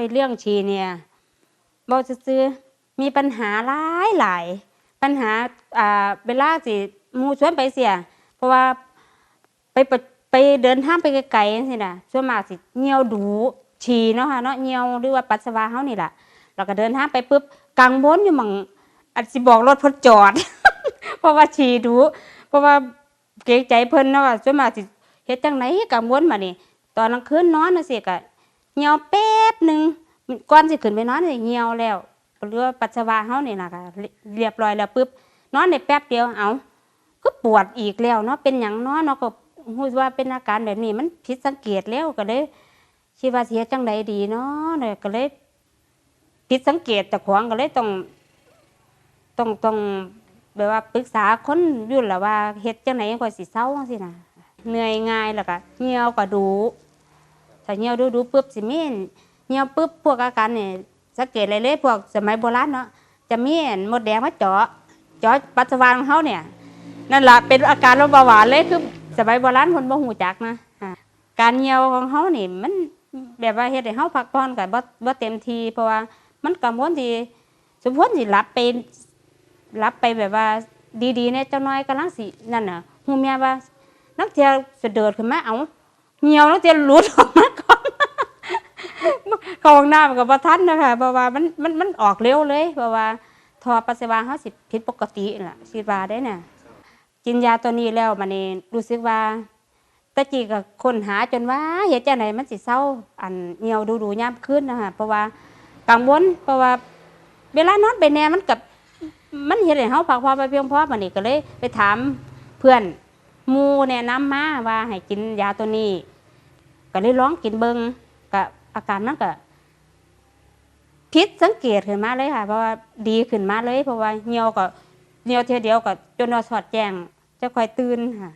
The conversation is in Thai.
ยเรื่องฉีเนี่ยบ่ซื่อมีปัญหาหลายหลายปัญหาอ่าเวลาสิมูชวนไปเสีย เพราะว่าไปไปเดินทางไปไกลๆจังซี่น่ะส่วนมากสิเหี่ยวดูฉี่เนาะค่ะเนาะเหี่ยวหรือว่าปัสสาวะเฮานี่แหละแล้วก็เดินทางไปปุ๊บกังวลอยู่ม่งอาจสิบอกรถพิ่นจอด เพราะว่าฉี่ดู เพราะว่าเกรงใจเพิ่นเนาะว่วนมากสิเฮ็ดจังไดกังวลมานี่ตอนกลางคืนนอนจังซี่ก็ เหี่ยวแป๊บหนึ่งก่อนสิขึ้นไปนอนนี่เหี่ยวแล้วหรือว่าปัสสาวะเฮานี่ล่ะก็เรียบร้อยแล้วปุ๊บนอนได้แป๊บเดียวเอ้าก็ปวดอีกแล้วเนาะเป็นหยังเนาะเนาะก็ฮู้ว่าเป็นอาการแบบนี้มันผิดสังเกตแล้วก็เลยคิดว่าสิเฮ็ดจังไดดีเนาะเนี่ยก็เลยผิดสังเกตเจ้าของก็เลยต้องต้องต้องแบบว่าปรึกษาคนยู่แหละว่าเฮ็ดจังไหนก็สิเศร้าจังซี่นะเหนื่อยง่ายแล้วก็เหี่ยวก็ดู ถ้าเหี่ยวดูดูปุ๊บสิมีเหี่ยวปุ๊บพวกอาการเนี่ยสังเกตเลยเลยพวกสมัยโบราณเนาะจะมีมดแดงมาเจาะเจาะปัสสาวะของเฮาเนี่ยนั่นแหละเป็นอาการโรคเบาหวานเลยคือสมัยโบราณเพิ่นบ่ฮู้จักนะการเหี่ยวของเฮานี่มันแบบว่าเฮ็ดให้เฮาพักผ่อนก็บ่บ่เต็มทีเพราะว่ามันกังวลที่สมมุติสิหลับไปรับไปแบบว่าดีๆเนี่ยเจ้าน้อยกำลังสินั่นน่ะหูเมียว่านักเที่ยวเสะเดิดขึ้นมาเอา เหี่ยวนักเที่ยวหลุดออกมาก่อนเข้าห้องน้ำกับประทันนะคะเพราะว่ามันมันมันออกเร็วเลยเพราะว่าทอปัสสาวะเขาสิผิดปกติล่ะคิดว่าได้เนี่ยกินยาตัวนี้แล้วมันนี่รู้สึกว่าตะกี้ก็ค้นหาจนว่าเหตุจังไหนมันสิเศร้าอันเหี่ยวดูๆยามขึ้นนะคะเพราะว่ากังวลเพราะว่า เวลานอนไปแน่มันกับมันเห็นให้เฮาพักผ่อไปเพียงพอบัดนี้ก็เลยไปถามเพื่อน มู่แนะนำมาว่าให้กินยาตัวนี้ ก็เลยร้องกินเบิงก็อาการมันก็พิษสังเกตขึ้นมาเลยค่ะ เพราะว่าดีขึ้นมาเลย เพราะว่าเหี่ยวก็เหี่ยวเทียเดียวก็จนว่าสอดแจ้งจะคอยตื่นค่ะ